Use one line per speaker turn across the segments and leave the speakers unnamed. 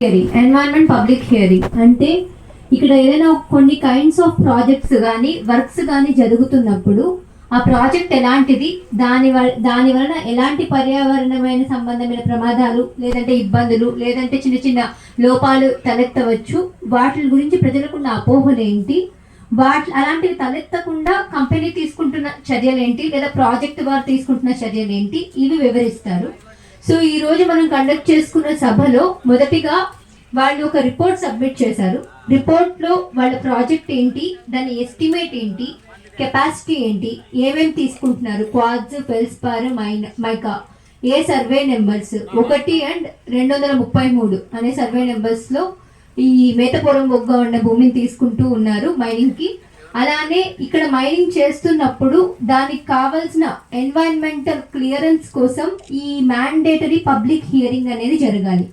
Hearing environment public hearing అంటే ఇక్కడ ఏదైనా కొన్ని కైండ్స్ ఆఫ్ ప్రాజెక్ట్స్ కానీ వర్క్స్ కానీ జరుగుతున్నప్పుడు ఆ ప్రాజెక్ట్ ఎలాంటిది దాని వల్ల దాని వలన ఎలాంటి పర్యావరణమైన సంబంధమైన ప్రమాదాలు లేదంటే ఇబ్బందులు లేదంటే చిన్న చిన్న లోపాలు తలెత్తవచ్చు. వాటి గురించి ప్రజలకున్న అపోహలు ఏంటి? వాటి అలాంటివి తలెత్తకుండా కంపెనీ తీసుకుంటున్న చర్యలు ఏంటి లేదా ప్రాజెక్ట్ వారు తీసుకుంటున్న చర్యలు ఏంటి ఇవి వివరిస్తారు. సో ఈ రోజు మనం కండక్ట్ చేసుకున్న సభలో మొదటిగా వాళ్ళు ఒక రిపోర్ట్ సబ్మిట్ చేశారు. రిపోర్ట్లో వాళ్ళ ప్రాజెక్ట్ ఏంటి దాని ఎస్టిమేట్ ఏంటి కెపాసిటీ ఏంటి ఏమేమి తీసుకుంటున్నారు క్వాడ్స్ ఫెల్స్పార్ మైన్ మైకా ఏ సర్వే నెంబర్స్ ఒకటి అండ్ రెండు వందల ముప్పై మూడు అనే సర్వే నెంబర్స్లో ఈ మేతపురం బొగ్గ ఉన్న భూమిని తీసుకుంటూ ఉన్నారు మైనింగ్కి. అలానే ఇక్కడ మైనింగ్ చేస్తున్నప్పుడు దానికి కావాల్సిన ఎన్వైరన్మెంటల్ క్లియరెన్స్ కోసం ఈ మ్యాండేటరీ పబ్లిక్ హియరింగ్ అనేది జరగాలి.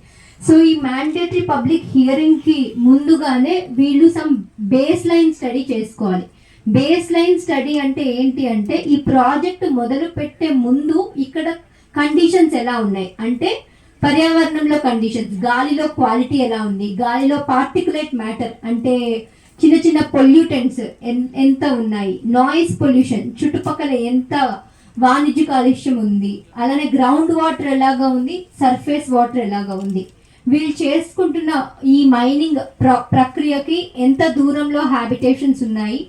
సో ఈ మ్యాండేటరీ పబ్లిక్ హియరింగ్కి ముందుగానే వీళ్ళు సమ్ బేస్ లైన్ స్టడీ చేసుకోవాలి. బేస్ లైన్ స్టడీ అంటే ఏంటి అంటే ఈ ప్రాజెక్ట్ మొదలు పెట్టే ముందు ఇక్కడ కండిషన్స్ ఎలా ఉన్నాయి? అంటే పర్యావరణంలో కండిషన్స్ గాలిలో క్వాలిటీ ఎలా ఉంది? గాలిలో పార్టికులేట్ మ్యాటర్ అంటే చిన్న చిన్న పొల్యూటెంట్స్ ఎంత ఉన్నాయి? నాయిస్ పొల్యూషన్ చుట్టుపక్కల ఎంత వాణిజ్య కాలుష్యం ఉంది? అలానే గ్రౌండ్ వాటర్ ఎలాగా ఉంది? సర్ఫేస్ వాటర్ ఎలాగా ఉంది? వీళ్ళు చేసుకుంటున్న ఈ మైనింగ్ ప్ర ప్రక్రియకి ఎంత దూరంలో హ్యాబిటేషన్స్ ఉన్నాయి?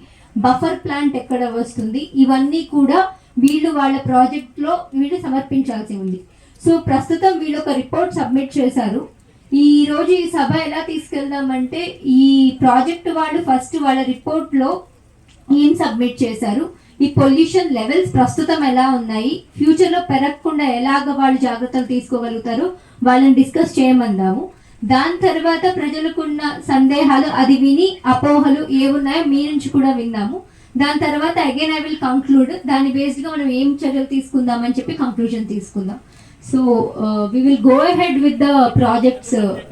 బఫర్ ప్లాంట్ ఎక్కడ వస్తుంది? ఇవన్నీ కూడా వీళ్ళు వాళ్ళ ప్రాజెక్ట్లో వీళ్ళు సమర్పించాల్సి ఉంది. సో ప్రస్తుతం వీళ్ళు ఒక రిపోర్ట్ సబ్మిట్ చేశారు. ఈ రోజు ఈ సభ ఎలా తీసుకెళ్దామంటే ఈ ప్రాజెక్ట్ వాళ్ళు ఫస్ట్ వాళ్ళ రిపోర్ట్లో ఏం సబ్మిట్ చేశారు? ఈ పొల్యూషన్ లెవెల్స్ ప్రస్తుతం ఎలా ఉన్నాయి? ఫ్యూచర్లో పెరగకుండా ఎలాగ వాళ్ళు జాగ్రత్తలు తీసుకోగలుగుతారు? వాళ్ళని డిస్కస్ చేయమందాము. దాని తర్వాత ప్రజలకున్న సందేహాలు అది విని అపోహలు ఏమున్నాయో మీ నుంచి కూడా విన్నాము. దాని తర్వాత అగైన్ ఐ విల్ కంక్లూడ్. దాని బేస్డ్గా మనం ఏం చర్యలు తీసుకుందామని చెప్పి కంక్లూజన్ తీసుకుందాం. So uh, we will go ahead with the projects. Uh,